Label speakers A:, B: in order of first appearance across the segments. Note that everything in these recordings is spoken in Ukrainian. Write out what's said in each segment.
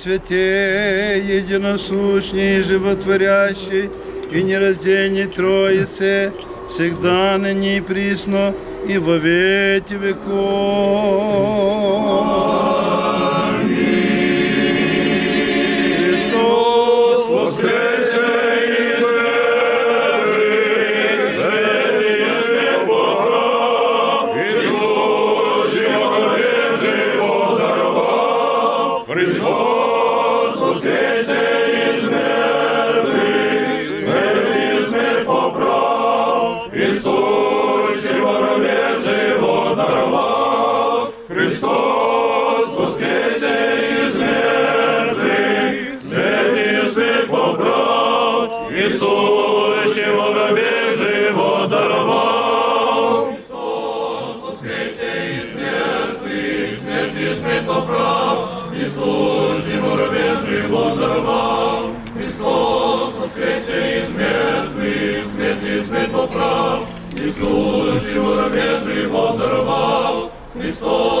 A: Святей, единосущный и животворящий, и нераздельный Троице, всегда ныне и присно, и во веки веков. і сущі воробі живо. Христос воскресе і смерть, смерть, і смерть поправ, Иисус сущі воробі живо даровал, Христос воскресе
B: смерть, і
A: поправ, і сущі воробі живо дарував. Христос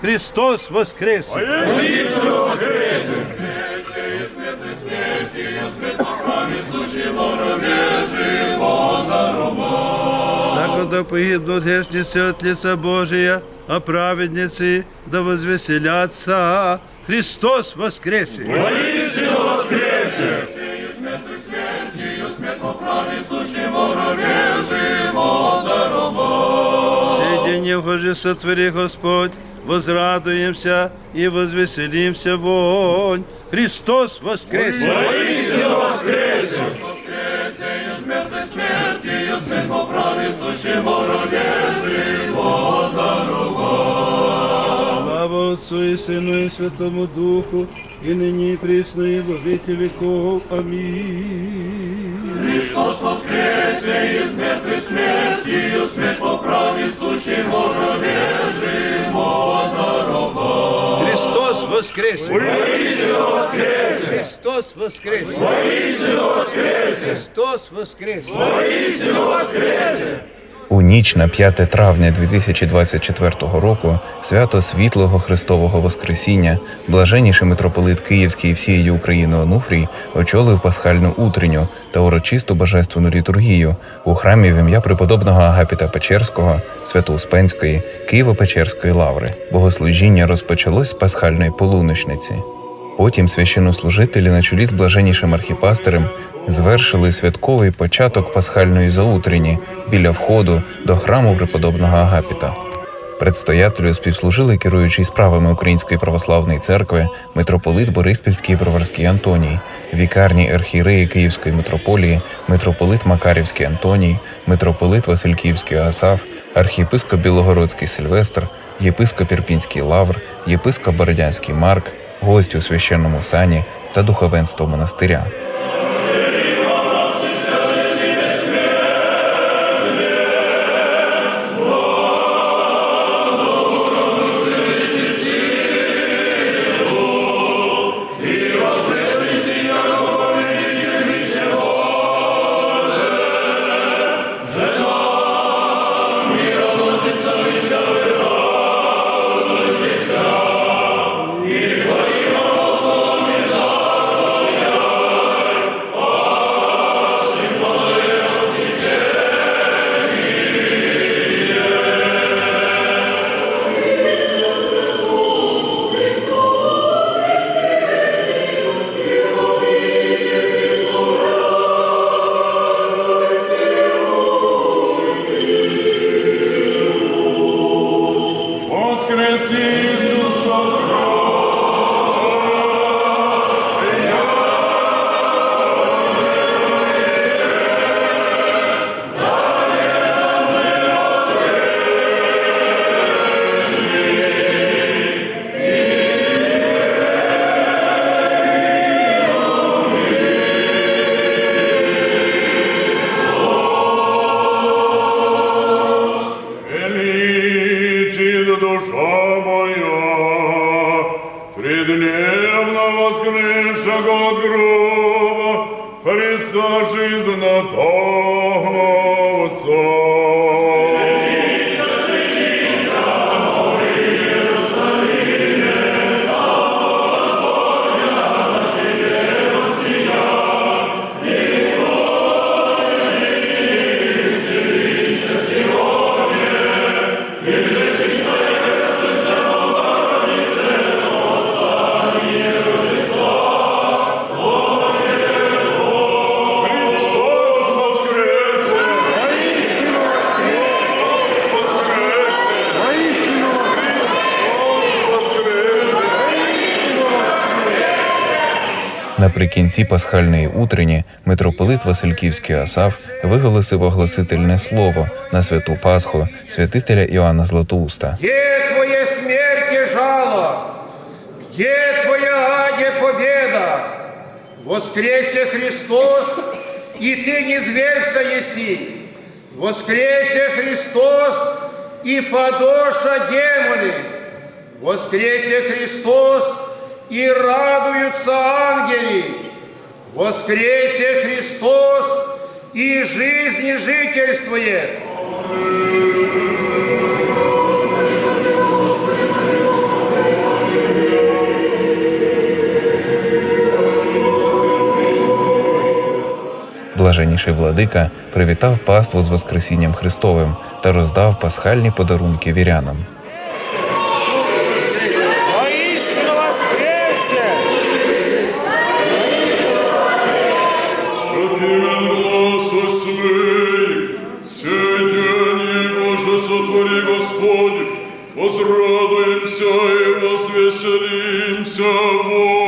A: Христос воскресе!
B: Воистину воскресе!
A: Так да погибнут грешницы от лица Божия, а праведницы да возвеселятся. Христос воскресе!
B: Воистину воскресе!
A: День вхожи сотвори Господь, возрадуемся и возвеселимся вонь. Христос воскресе!
B: Воистину воскресе!
A: Слава Отцу и Сыну и Святому Духу, и ныне и присно и во веки веков. Аминь.
B: Христос воскресе из мертвой смертью, смерть поправи, сущий в гробе живот даровал.
A: Христос воскресе!
B: Воистину воскресе!
A: Христос воскресе!
B: Воистину воскресе!
A: Христос воскресе!
C: У ніч на 5 травня 2024 року свято світлого Христового Воскресіння, блаженніший митрополит Київський і всієї України Онуфрій очолив пасхальну утренню та урочисту божественну літургію у храмі в ім'я преподобного Агапіта Печерського, Свято-Успенської, Києво-Печерської лаври. Богослужіння розпочалось з пасхальної полуночниці. Потім священнослужителі на чолі з блаженнішим архіпастерем звершили святковий початок пасхальної заутрені біля входу до храму преподобного Агапіта. Предстоятелю співслужили керуючий справами Української православної церкви митрополит Бориспільський і Броварський Антоній, вікарні архієреї Київської митрополії, митрополит Макарівський Антоній, митрополит Васильківський Асаф, архієпископ Білогородський Сильвестр, єпископ Ірпінський Лавр, єпископ Бородянський Марк, гості у священному сані та духовенство монастиря.
D: и дневно воскнувшего от
A: гроба
D: Христа
A: жизнь на то.
C: Наприкінці пасхальної утрені митрополит Васильківський Асав виголосив огласительне слово на святу Пасху святителя Іоанна Златоуста.
E: Где твоя смерть и жало? Где твоя аде победа? Воскресе Христос, и ты не звергся еси. Воскресе Христос, и подоша демоны. Воскресе Христос, и радуются ангели. Воскресе Христос, и жизни жительствует.
C: Блаженніший владика привітав паству з Воскресінням Христовим та роздав пасхальні подарунки вірянам.
D: Возвеселимся вонь.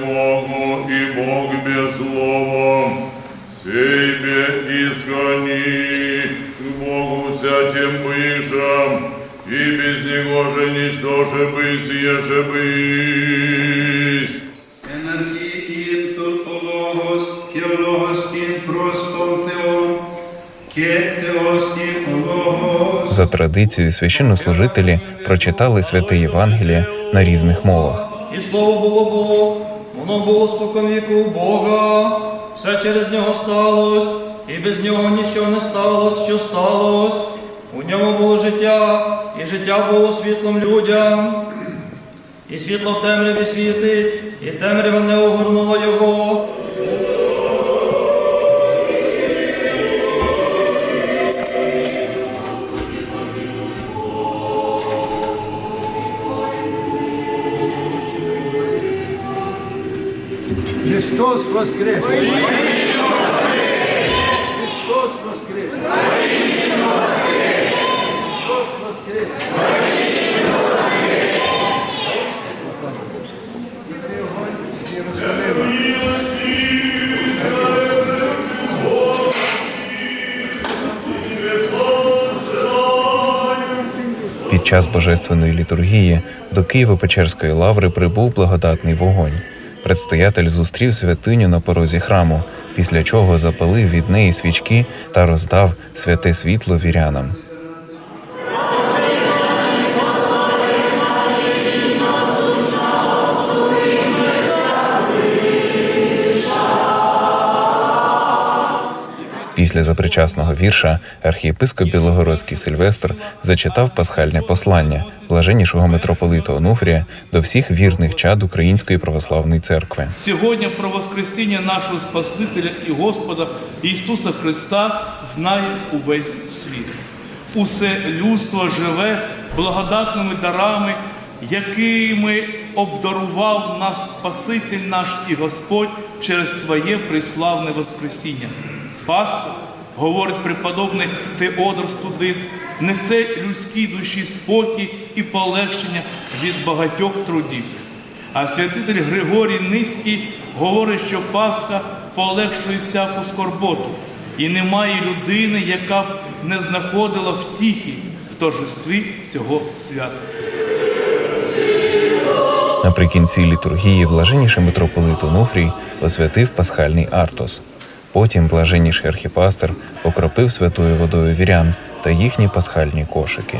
D: Богу, и Бог беззловом. Сейбе изгони к Богу всяким пышам, и без Него же ничто же бысь, еже бысь.
F: Εναρχήν τον ο λόγος και ο λόγος ειν προς τον Θεόν και Θεός ειν ο λόγος.
C: За традицією священнослужителі прочитали святе Євангеліє на різних мовах.
G: І слово було Бог, воно було спокон віку у Бога, все через нього сталось, і без нього нічого не сталося, що сталось. У ньому було життя, і життя було світлом людям. І світло в темряві світить, і темрява не огорнула його.
A: Воскрес! Христос воскрес! Христос воскрес!
C: Під час божественної літургії до Києво-Печерської лаври прибув благодатний вогонь. Предстоятель зустрів святиню на порозі храму, після чого запалив від неї свічки та роздав святе світло вірянам. Після запричасного вірша архієпископ Білогородський Сильвестр зачитав пасхальне послання блаженнішого митрополита Онуфрія до всіх вірних чад Української православної церкви.
H: Сьогодні про Воскресіння нашого Спасителя і Господа Ісуса Христа знає увесь світ. Усе людство живе благодатними дарами, якими обдарував нас Спаситель наш і Господь через своє приславне Воскресіння. Пасха, говорить преподобний Феодор Студин, несе людській душі спокій і полегшення від багатьох трудів. А святитель Григорій Низький говорить, що Пасха полегшує всяку скорботу, і немає людини, яка б не знаходила втіхи в торжестві цього свята.
C: Наприкінці літургії блаженніший митрополит Онуфрій освятив пасхальний артос. Потім блаженніший архіпастер окропив святою водою вірян та їхні пасхальні кошики.